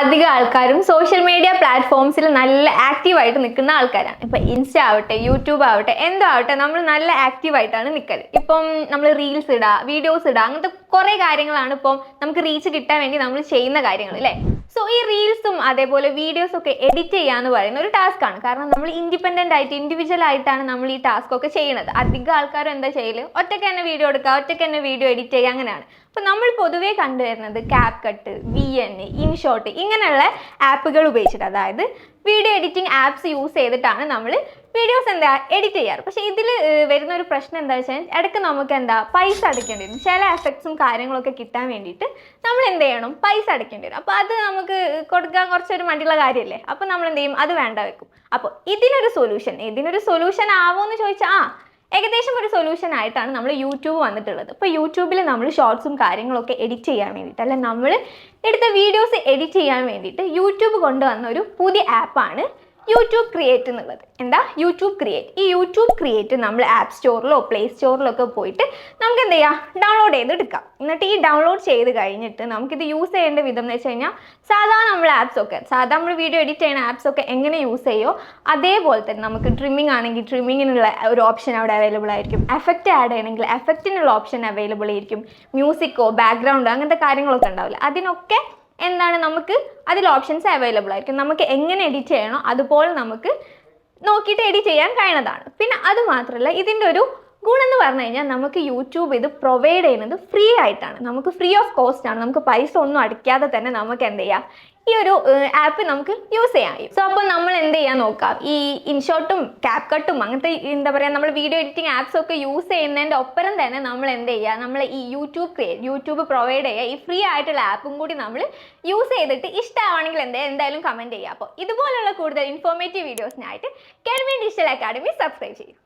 അധികം ആൾക്കാരും social media പ്ലാറ്റ്ഫോംസിൽ നല്ല ആക്റ്റീവായിട്ട് നിൽക്കുന്ന ആൾക്കാരാണ്. ഇപ്പൊ ഇൻസ്റ്റ ആവട്ടെ യൂട്യൂബ് ആവട്ടെ എന്തോ ആവട്ടെ നമ്മൾ നല്ല ആക്റ്റീവായിട്ടാണ് നിൽക്കൽ. ഇപ്പം നമ്മൾ റീൽസ് ഇടാ വീഡിയോസ് ഇടാ അങ്ങനത്തെ കുറേ കാര്യങ്ങളാണ് ഇപ്പം നമുക്ക് റീച്ച് കിട്ടാൻ വേണ്ടി നമ്മൾ ചെയ്യുന്ന കാര്യങ്ങൾ അല്ലേ? സോ ഈ റീൽസും അതേപോലെ വീഡിയോസ് ഒക്കെ എഡിറ്റ് ചെയ്യുക എന്ന് പറയുന്ന ഒരു ടാസ്ക് ആണ്. കാരണം നമ്മൾ ഇൻഡിപെൻഡന്റ് ആയിട്ട് ഇൻഡിവിജ്വൽ ആയിട്ടാണ് നമ്മൾ ഈ ടാസ്ക് ഒക്കെ ചെയ്യുന്നത്. അധികം ആൾക്കാരും എന്താ ചെയ്യൽ? ഒറ്റയ്ക്ക് തന്നെ വീഡിയോ എടുക്കുക ഒറ്റയ്ക്ക് തന്നെ വീഡിയോ എഡിറ്റ് ചെയ്യുക അങ്ങനെയാണ്. അപ്പോൾ നമ്മൾ പൊതുവേ കണ്ടുവരുന്നത് CapCut V N InShot ഇങ്ങനെയുള്ള ആപ്പുകൾ ഉപയോഗിച്ചിട്ട്. അതായത് വീഡിയോ എഡിറ്റിംഗ് ആപ്സ് യൂസ് ചെയ്തിട്ടാണ് നമ്മൾ വീഡിയോസ് എന്താ എഡിറ്റ് ചെയ്യാറ്. പക്ഷേ ഇതിൽ വരുന്ന ഒരു പ്രശ്നം എന്താ വെച്ചാൽ ഇടയ്ക്ക് നമുക്ക് എന്താ പൈസ അടയ്ക്കേണ്ടി വരും. ചില എഫക്ട്സും കാര്യങ്ങളൊക്കെ കിട്ടാൻ വേണ്ടിയിട്ട് നമ്മൾ എന്ത് ചെയ്യണം? പൈസ അടയ്ക്കേണ്ടി വരും. അപ്പോൾ അത് നമുക്ക് കൊടുക്കാൻ കുറച്ചൊരു മടിയുള്ള കാര്യമല്ലേ അപ്പോൾ നമ്മൾ എന്ത് ചെയ്യും? അത് വേണ്ട വെക്കും. അപ്പോൾ ഇതിനൊരു സൊല്യൂഷൻ ഇതിനൊരു സൊല്യൂഷൻ ആവുമെന്ന് ചോദിച്ചാൽ ആ ഏകദേശം ഒരു സൊല്യൂഷൻ ആയിട്ടാണ് നമ്മൾ യൂട്യൂബ് വന്നിട്ടുള്ളത്. ഇപ്പോൾ യൂട്യൂബിൽ നമ്മൾ ഷോർട്സും കാര്യങ്ങളൊക്കെ എഡിറ്റ് ചെയ്യാൻ വേണ്ടിയിട്ട് അല്ലെ നമ്മൾ എടുത്ത വീഡിയോസ് എഡിറ്റ് ചെയ്യാൻ വേണ്ടിയിട്ട് യൂട്യൂബ് കൊണ്ടുവന്ന ഒരു പുതിയ ആപ്പാണ് യൂട്യൂബ് ക്രിയേറ്റ് എന്നുള്ളത്. എന്താ? യൂട്യൂബ് ക്രിയേറ്റ് ഈ യൂട്യൂബ് ക്രിയേറ്റ് നമ്മൾ ആപ്പ് സ്റ്റോറിലോ പ്ലേ സ്റ്റോറിലോ ഒക്കെ പോയിട്ട് നമുക്ക് എന്ത് ചെയ്യാം ഡൗൺലോഡ് ചെയ്ത് എടുക്കാം. എന്നിട്ട് ഈ ഡൗൺലോഡ് ചെയ്ത് കഴിഞ്ഞിട്ട് നമുക്കിത് യൂസ് ചെയ്യേണ്ട വിധം എന്ന് വെച്ച് കഴിഞ്ഞാൽ സാധാരണ നമ്മൾ ആപ്സ് ഒക്കെ സാധാരണ നമ്മൾ വീഡിയോ എഡിറ്റ് ചെയ്യുന്ന ആപ്സ് ഒക്കെ എങ്ങനെ യൂസ് ചെയ്യുമോ അതേപോലെ തന്നെ നമുക്ക് ട്രിമ്മിംഗ് ആണെങ്കിൽ ട്രിമ്മിങ്ങിനുള്ള ഒരു ഓപ്ഷൻ അവിടെ അവൈലബിൾ ആയിരിക്കും. എഫക്റ്റ് ആഡ് ചെയ്യണമെങ്കിൽ എഫക്റ്റിനുള്ള ഓപ്ഷൻ അവൈലബിൾ ആയിരിക്കും. മ്യൂസിക്കോ ബാക്ക്ഗ്രൗണ്ടോ അങ്ങനത്തെ കാര്യങ്ങളൊക്കെ ഉണ്ടാവില്ല? അതിനൊക്കെ എന്താണ് നമുക്ക് അതിൽ ഓപ്ഷൻസ് അവൈലബിൾ ആയിരിക്കും. നമുക്ക് എങ്ങനെ എഡിറ്റ് ചെയ്യണോ അതുപോലെ നമുക്ക് നോക്കിയിട്ട് എഡിറ്റ് ചെയ്യാൻ കഴിയുന്നതാണ്. പിന്നെ അത് മാത്രമല്ല ഇതിന്റെ ഒരു ഗുണം എന്ന് പറഞ്ഞു കഴിഞ്ഞാൽ നമുക്ക് യൂട്യൂബ് ഇത് പ്രൊവൈഡ് ചെയ്യുന്നത് ഫ്രീ ആയിട്ടാണ്. നമുക്ക് ഫ്രീ ഓഫ് കോസ്റ്റ് ആണ്. നമുക്ക് പൈസ ഒന്നും അടിക്കാതെ തന്നെ നമുക്ക് എന്ത് ചെയ്യാം? ഈ ഒരു ആപ്പ് നമുക്ക് യൂസ് ചെയ്യാൻ കഴിയും. സോ അപ്പോൾ നമ്മൾ എന്ത് ചെയ്യാൻ നോക്കാം? ഈ ഇൻഷോട്ടും ക്യാപ് കട്ടും അങ്ങനത്തെ എന്താ പറയുക നമ്മൾ വീഡിയോ എഡിറ്റിംഗ് ആപ്സ് ഒക്കെ യൂസ് ചെയ്യുന്നതിന്റെ ഒപ്പരം തന്നെ നമ്മൾ എന്ത് ചെയ്യുക? നമ്മൾ ഈ യൂട്യൂബ് യൂട്യൂബ് പ്രൊവൈഡ് ചെയ്യുക. ഈ ഫ്രീ ആയിട്ടുള്ള ആപ്പും കൂടി നമ്മൾ യൂസ് ചെയ്തിട്ട് ഇഷ്ടമാണെങ്കിൽ എന്താ എന്തായാലും കമന്റ് ചെയ്യുക. അപ്പോൾ ഇതുപോലുള്ള കൂടുതൽ ഇൻഫോർമേറ്റീവ് വീഡിയോസിനായിട്ട് കെൻവിൻ ഡിജിറ്റൽ അക്കാഡമി സബ്സ്ക്രൈബ് ചെയ്യും